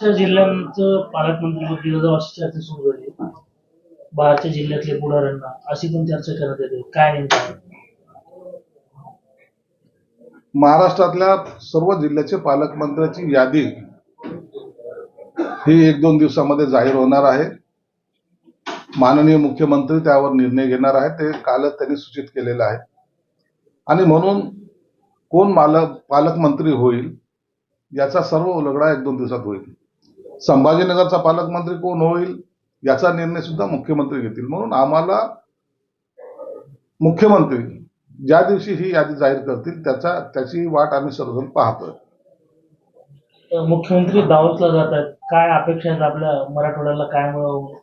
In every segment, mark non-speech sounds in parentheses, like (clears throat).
बाहेरच्या जिल्ह्यांचं पालकमंत्री विरोधात अशी चर्चा सुरू झाली. बाहेरच्या जिल्ह्यातल्या पुढाऱ्यांना अशी पण चर्चा करण्यात येते. काय नेमकं? महाराष्ट्रातल्या सर्व जिल्ह्याचे पालकमंत्र्याची यादी ही एक दोन दिवसामध्ये जाहीर होणार आहे. माननीय मुख्यमंत्री त्यावर निर्णय घेणार आहेत. ते कालच त्यांनी सूचित केलेलं आहे. आणि म्हणून कोण मालक पालकमंत्री होईल याचा सर्व उलगडा एक दोन दिवसात होईल. संभाजीनगरचा पालकमंत्री कोण होईल याचा निर्णय सुद्धा मुख्यमंत्री घेतील. म्हणून आम्हाला मुख्यमंत्री ज्या दिवशी ही यादी जाहीर करतील त्याचा त्याची वाट आम्ही सर्वजण पाहतोय. तर मुख्यमंत्री दावतला जात आहेत. काय अपेक्षा आहेत आपल्या मराठवाड्याला? काय मिळावं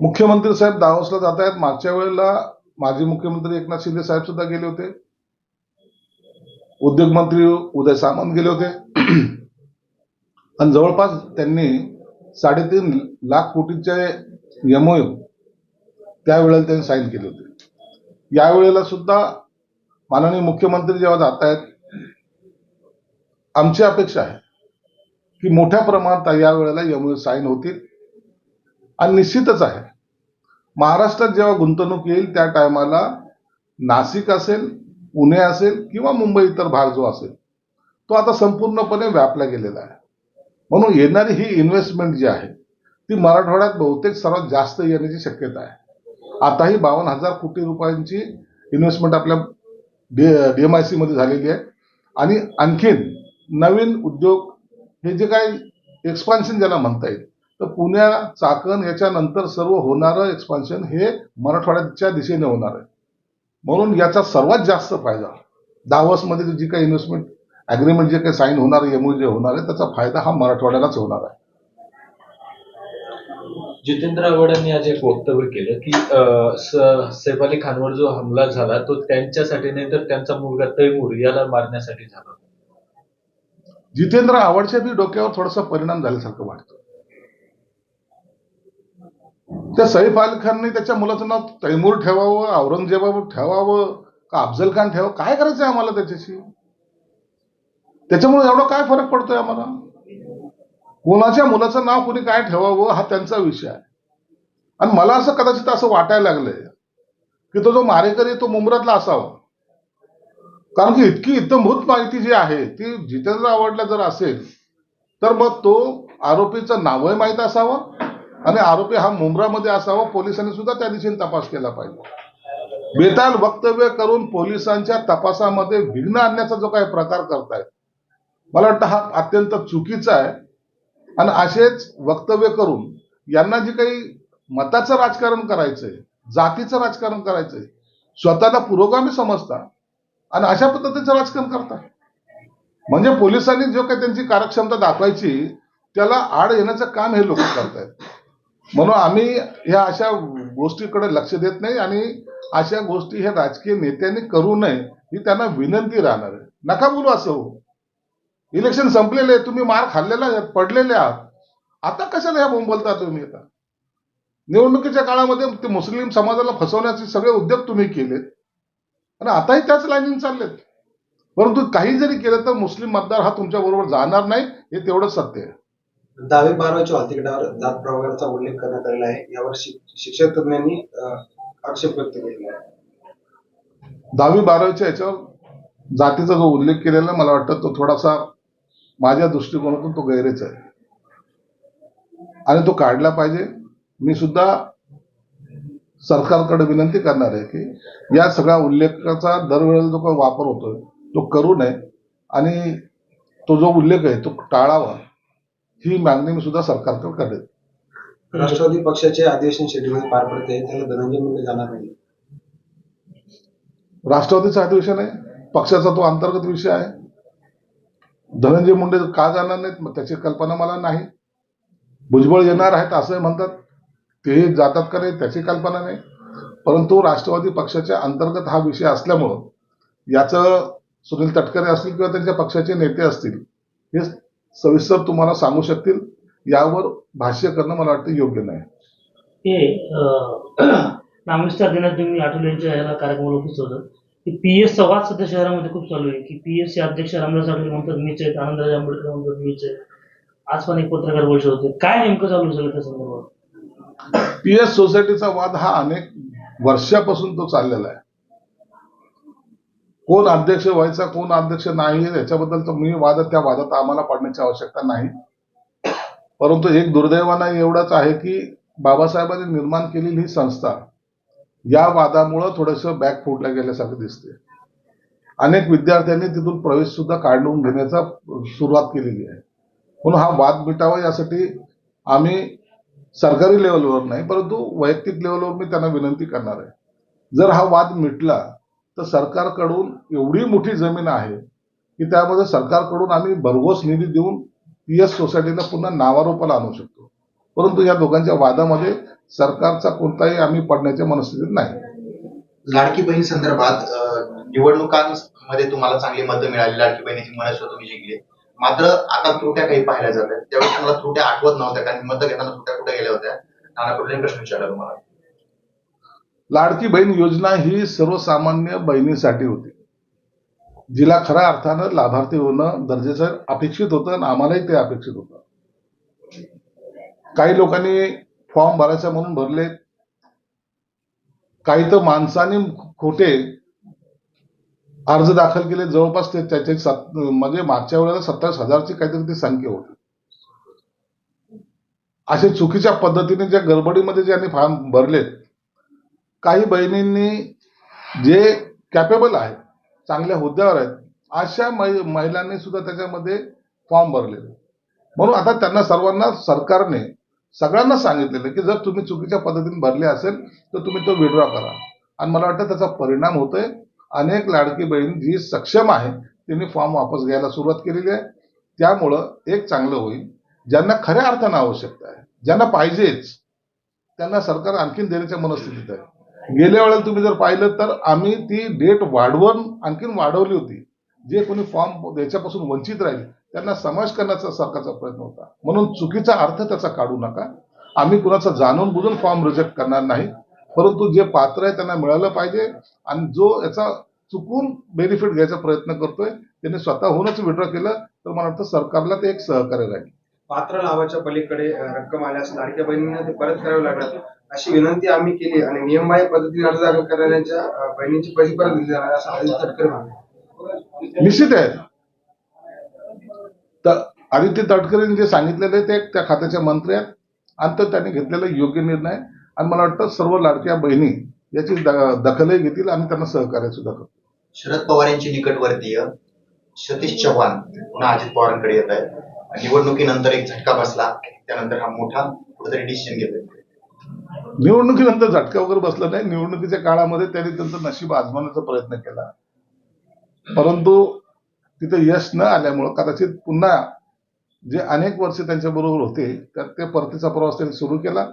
मुख्यमंत्री साहेब दावोसला जात आहेत. मागच्या वेळेला माजी मुख्यमंत्री एकनाथ शिंदे साहेब सुद्धा गेले होते. उद्योग मंत्री उदय सामंत गेले होते. आणि जवळपास त्यांनी साडेतीन लाख कोटीचे एमओयू त्यावेळेला त्यांनी साईन केले होते. यावेळेला सुद्धा माननीय मुख्यमंत्री जेव्हा जात आहेत आमची अपेक्षा आहे की मोठ्या प्रमाणात यावेळेला एमओयू साईन होतील. आणि निश्चितच आहे महाराष्ट्रात जेव्हा गुंतवणूक येईल त्या टायमाला नाशिक असेल पुणे असेल किंवा मुंबई इतर भाग जो असेल तो आता संपूर्णपणे व्यापला गेलेला आहे. म्हणून येणारी ही इन्व्हेस्टमेंट जी आहे ती मराठवाड्यात बहुतेक सर्वात जास्त येण्याची शक्यता आहे. आताही बावन्न हजार कोटी रुपयांची इन्व्हेस्टमेंट आपल्या डी डी एम आय सीमध्ये झालेली आहे. आणि आणखीन नवीन उद्योग हे जे काय एक्सपान्शन ज्याला म्हणता येईल तर पुण्या चाकण याच्यानंतर सर्व होणारं एक्सपान्शन हे मराठवाड्याच्या दिशेने होणार आहे. म्हणून याचा सर्वात जास्त फायदा दावसमध्ये जी काही इन्व्हेस्टमेंट अग्रीमेंट जे काही साईन होणार आहे एमओ जे होणार आहे त्याचा फायदा हा मराठवाड्यालाच होणार आहे. जितेंद्र आव्हाड यांनी आज एक वक्तव्य केलं की सैफ अली खानवर जो हमला झाला तो त्यांच्यासाठी नाही तर त्यांचा मुलगा तैमूर याला मारण्यासाठी झाला. जितेंद्र आव्हाडच्या बी डोक्यावर थोडासा परिणाम झाल्यासारखं वाटतं. त्या सैफ अली खानने त्याच्या मुलाचं नाव तैमूर ठेवावं औरंगजेबावर ठेवावं का अफजल खान ठेवावं? काय करायचंय आम्हाला त्याच्याशी? त्याच्यामुळे एवढा काय फरक पडतोय आम्हाला? कोणाच्या मुलाचं नाव कोणी काय ठेवावं हा त्यांचा विषय आहे. आणि मला असं कदाचित असं वाटायला लागलंय की तो जो मारेकरी आहे तो मुंबरातला असावा. कारण की इतकी इतमभूत माहिती जी आहे ती जितेंद्र आवडला जर असेल तर मग तो आरोपीचं नावही माहीत असावं आणि आरोपी हा मुंब्रामध्ये असावा पोलिसांनी सुद्धा त्या दिशेने तपास केला पाहिजे. बेताल वक्तव्य करून पोलिसांच्या तपासामध्ये विघ्न आणण्याचा जो काही प्रकार करतायत मला वाटतं हा अत्यंत चुकीचा आहे. आणि असेच वक्तव्य करून यांना जे काही मताचं राजकारण करायचंय जातीचं राजकारण करायचंय स्वतःला पुरोगामी समजता आणि अशा पद्धतीचं राजकारण करता. म्हणजे पोलिसांनी जो काही त्यांची कार्यक्षमता दाखवायची त्याला आड येण्याचं काम हे लोक करतायत. म्हणून आम्ही ह्या अशा गोष्टीकडे लक्ष देत नाही आणि अशा गोष्टी हे राजकीय नेत्यांनी करू नये ही त्यांना विनंती राहणार आहे. नका बोलू असं हो. इलेक्शन संपलेले तुम्ही मार खाल्लेला पडलेले आहात. आता कशाला ह्या बोंबलता तुम्ही आता निवडणुकीच्या काळामध्ये ते मुस्लिम समाजाला फसवण्याचे सगळे उद्योग तुम्ही केलेत. आणि आताही त्याच लाईनीने चाललेत. परंतु काही जरी केलं तर मुस्लिम मतदार हा तुमच्या बरोबर जाणार नाही हे तेवढंच सत्य आहे. दहावी बारावीच्या हॉल तिकिटावर जात प्रवर्गाचा उल्लेख करण्यात आलेला आहे. यावर शिक- शिक्षक तज्ञांनी आक्षेप व्यक्त केलेला आहे. दहावी बारावीच्या याच्यावर जातीचा जो उल्लेख केलेला मला वाटतं तो थोडासा माझ्या दृष्टिकोनातून तो गैरेच आहे. आणि तो काढला पाहिजे. मी सुद्धा सरकारकडे विनंती करणार आहे की या सगळ्या उल्लेखाचा दरवेळेला जो काही वापर होतोय तो करू नये. आणि तो जो उल्लेख आहे तो टाळावा. ही मागणी मी सुद्धा सरकारकडे करेन राष्ट्रवादी पक्षाचे अधिवेशन शेड्यूल पार पडते त्याला धनंजय मुंडे जाणार नाही राष्ट्रवादीचं अधिवेशन आहे. पक्षाचा तो अंतर्गत विषय आहे. धनंजय मुंडे का जाणार नाहीत? त्याची कल्पना मला नाही. भुजबळ येणार आहेत असंही म्हणतात. ते जातात का नाही त्याची कल्पना नाही. परंतु राष्ट्रवादी पक्षाच्या अंतर्गत हा विषय असल्यामुळं याचं सुनील तटकरे असतील किंवा त्यांच्या पक्षाचे नेते असतील हे सविस्तर तुम्हाला सांगू शकतील. यावर भाष्य करणं मला वाटतं योग्य नाही. हे नामविस्तार (clears throat) दिनात तुम्ही आठवले यांच्या ह्याला कार्यक्रमाला उपस्थित होतं. पी एस संवाद सध्या शहरामध्ये खूप चालू आहे. की पी एस चे अध्यक्ष रामदास आठवले म्हणतात मीच आहेत आनंदराज आंबेडकर म्हणतात मीच आहेत आज पण एक पत्रकार परिषद होते. काय नेमकं चालू आहे त्या संदर्भात? पीएस सोसायटीचा वाद हा अनेक वर्षापासून तो चाललेला आहे. कोण अध्यक्ष व्हायचा कोण अध्यक्ष नाही याच्याबद्दल तर मी वाद त्या वादात आम्हाला पडण्याची आवश्यकता नाही. परंतु एक दुर्दैवानं एवढाच आहे की बाबासाहेबांनी निर्माण केलेली ही संस्था या वादामुळं थोडंसं बॅक फुटल्या गेल्यासारखं दिसते अनेक विद्यार्थ्यांनी तिथून प्रवेश सुद्धा काढून घेण्याचा सुरुवात केलेली आहे. म्हणून हा वाद मिटावा यासाठी आम्ही सरकारी लेवलवर नाही परंतु वैयक्तिक लेवलवर मी त्यांना विनंती करणार आहे. जर हा वाद मिटला तर सरकारकडून एवढी मोठी जमीन आहे की त्यामध्ये सरकारकडून आम्ही भरघोस निधी देऊन पी एस सोसायटीला पुन्हा नावारोपाला आणू शकतो. परंतु या दोघांच्या वादामध्ये सरकारचा कोणताही आम्ही पडण्याच्या मनस्थितीत नाही. लाडकी बहीण संदर्भात निवडणुकांमध्ये तुम्हाला चांगली मतं मिळाली लाडकी बहिणीची मनस्व तुम्ही जिंकली. मात्र आता त्रुट्या काही पाहायला जातात. त्यावेळेस तुम्हाला त्रुट्या आठवत नव्हत्या कारण मतं घेताना त्रुट्या कुठे गेल्या होत्या? नाना पटोले प्रश्न विचारला तुम्हाला. लाडकी बहीण योजना ही सर्वसामान्य बहिणीसाठी होती. जिला खऱ्या अर्थानं लाभार्थी होणं गरजेचं अपेक्षित होतं आणि आम्हालाही ते अपेक्षित होतं. काही लोकांनी फॉर्म भरायचा म्हणून भरले. काही तर माणसाने खोटे अर्ज दाखल केले. जवळपास ते त्याचे म्हणजे मागच्या वेळेला सत्तावीस हजारची काहीतरी ती संख्या होती. असे चुकीच्या पद्धतीने ज्या गडबडीमध्ये ज्यांनी फॉर्म भरलेत काही बहिणींनी जे कॅपेबल आहेत चांगल्या हुद्द्यावर आहेत अशा महिलांनी सुद्धा त्याच्यामध्ये फॉर्म भरलेले. म्हणून आता त्यांना सर्वांना सरकारने सगळ्यांना सांगितलेलं की जर तुम्ही चुकीच्या पद्धतीने भरले असेल तर तुम्ही तो विड्रॉ करा. आणि मला वाटतं त्याचा परिणाम होतोय. अनेक लाडकी बहीण जी सक्षम आहे त्यांनी फॉर्म वापस घ्यायला सुरुवात केलेली आहे. त्यामुळं एक चांगलं होईल. ज्यांना खऱ्या अर्थानं आवश्यकता आहे ज्यांना पाहिजेच त्यांना सरकार आणखीन देण्याच्या मनस्थितीत आहे. गेल्या वेळेला तुम्ही जर पाहिलं तर आम्ही ती डेट वाढवून आणखीन वाढवली होती. जे कोणी फॉर्म याच्यापासून वंचित राहील त्यांना समावेश करण्याचा सरकारचा प्रयत्न होता. म्हणून चुकीचा अर्थ त्याचा काढू नका. आम्ही कुणाचा जाणून बुजून फॉर्म रिजेक्ट करणार नाही. परंतु जे पात्र आहे त्यांना मिळालं पाहिजे. आणि जो याचा चुकून बेनिफिट घ्यायचा प्रयत्न करतोय त्याने स्वतःहूनच विड्रॉ केलं तर मला वाटतं सरकारला ते एक सहकार्य राहील. पात्र लाभाच्या पलीकडे रक्कम आल्यास लाडक्या बहिणींना ते परत करावे लागणार अशी विनंती आम्ही केली आणि नियमबाह्य पद्धतीने अर्ज दाखल करणाऱ्यांच्या बहिणींची पैसे परत दिले जाणार असं तटकरे निश्चित आहे. तर आदित्य तटकरेंनी जे सांगितलेलं आहे ते त्या खात्याचे मंत्री आहेत. आणि तो त्यांनी घेतलेला योग्य निर्णय. आणि मला वाटतं सर्व लाडक्या बहिणी याची दखलही घेतील आणि त्यांना सहकार्य सुद्धा करतील. शरद पवार यांची निकटवर्तीय सतीश चव्हाण पुन्हा अजित पवारांकडे येत आहे निवडणुकीनंतर एक झटका बसला. त्यानंतर हा मोठा कुठेतरी डिसिजन घेतोय. निवडणुकीनंतर झटका वगैरे बसला नाही. निवडणुकीच्या काळामध्ये त्यांनी त्यांचं नशीब आजमावण्याचा प्रयत्न केला. परंतु तिथं यश न आल्यामुळं कदाचित पुन्हा जे अनेक वर्ष त्यांच्या बरोबर होते त्यात ते परतीचा प्रवास त्यांनी सुरू केला.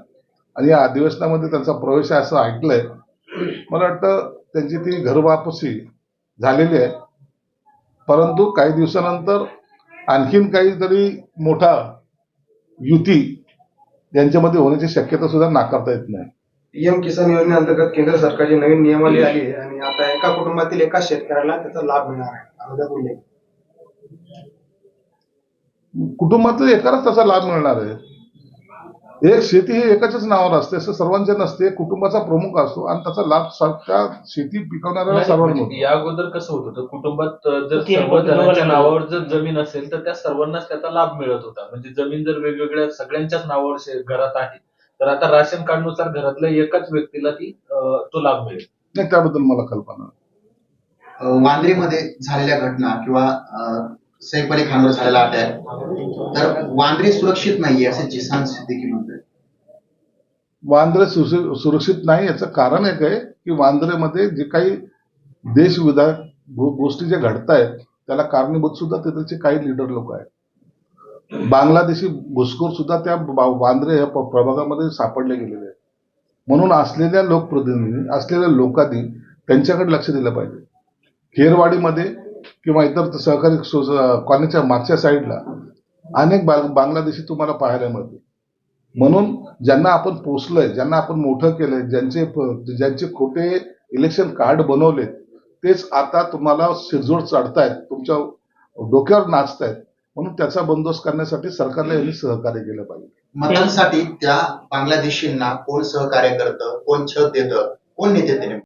आणि या अधिवेशनामध्ये त्यांचा प्रवेश आहे असं ऐकलंय. मला वाटतं त्यांची ती घरवापसी झालेली आहे. परंतु काही दिवसानंतर आणखीन काहीतरी मोठा युती यांच्यामध्ये होण्याची शक्यता सुद्धा नाकारता येत नाही. पीएम किसान योजनेअंतर्गत केंद्र सरकारची नवीन नियमावली आली आहे आणि आता एका कुटुंबातील एका शेतकऱ्याला त्याचा लाभ मिळणार आहे. अगोदर कुटुंबातल्या एकालाच त्याचा लाभ मिळणार आहे. एक शेती ही एकाच्याच नावावर असते असं सर्वांच्या नसते कुटुंबाचा प्रमुख असतो आणि त्याचा लाभ स- त्या शेती पिकवणाऱ्या सर्वांना म्हणजे होतो. या अगोदर कसं होत होतं कुटुंबात अं, जर सर्व जणांच्या नावावर जर जमीन असेल तर त्या सर्वांनाच त्याचा लाभ मिळत होता. म्हणजे जमीन जर वेगवेगळ्या सगळ्यांच्याच नावावर शे- घरात आहे तर आता राशन कार्डनुसार घरातल्या एकाच व्यक्तीला ती अं, तो लाभ मिळेल. नाही त्याबद्दल मला कल्पना नाही. अं, वांद्रेमध्ये झालेल्या घटना किंवा अं, सैफ खानवर झालेला अटॅक. तर वांद्रे सुरक्षित नाहीये असे जिसान सिद्दीकी म्हणतात. वांद्रे सुरक्षित नाही याचं कारण एक आहे की वांद्रेमध्ये जे काही देशविधायक गोष्टी ज्या घडत आहेत त्याला कारणीभूत सुद्धा तिथे काही लीडर लोक आहेत. बांगलादेशी घुसखोर सुद्धा त्या वांद्रे या प्रभागामध्ये सापडले गेलेले आहेत. म्हणून असलेल्या लोकप्रतिनिधी असलेल्या लोकांनी त्यांच्याकडे लक्ष दिलं पाहिजे. खेरवाडीमध्ये किंवा इतर सहकारी कॉलनीच्या मागच्या साईडला अनेक बांगलादेशी तुम्हाला पाहायला मिळतील. म्हणून ज्यांना आपण पोचलोय ज्यांना आपण मोठं केलंय ज्यांचे ज्यांचे खोटे इलेक्शन कार्ड बनवले तेच आता तुम्हाला शिरजोड चढतायत तुमच्या डोक्यावर नाचतायत. म्हणून त्याचा बंदोबस्त करण्यासाठी सरकारला यांनी सहकार्य केलं पाहिजे. मतांसाठी त्या बांगलादेशींना कोण सहकार्य करतं कोण छत देतं कोण नेते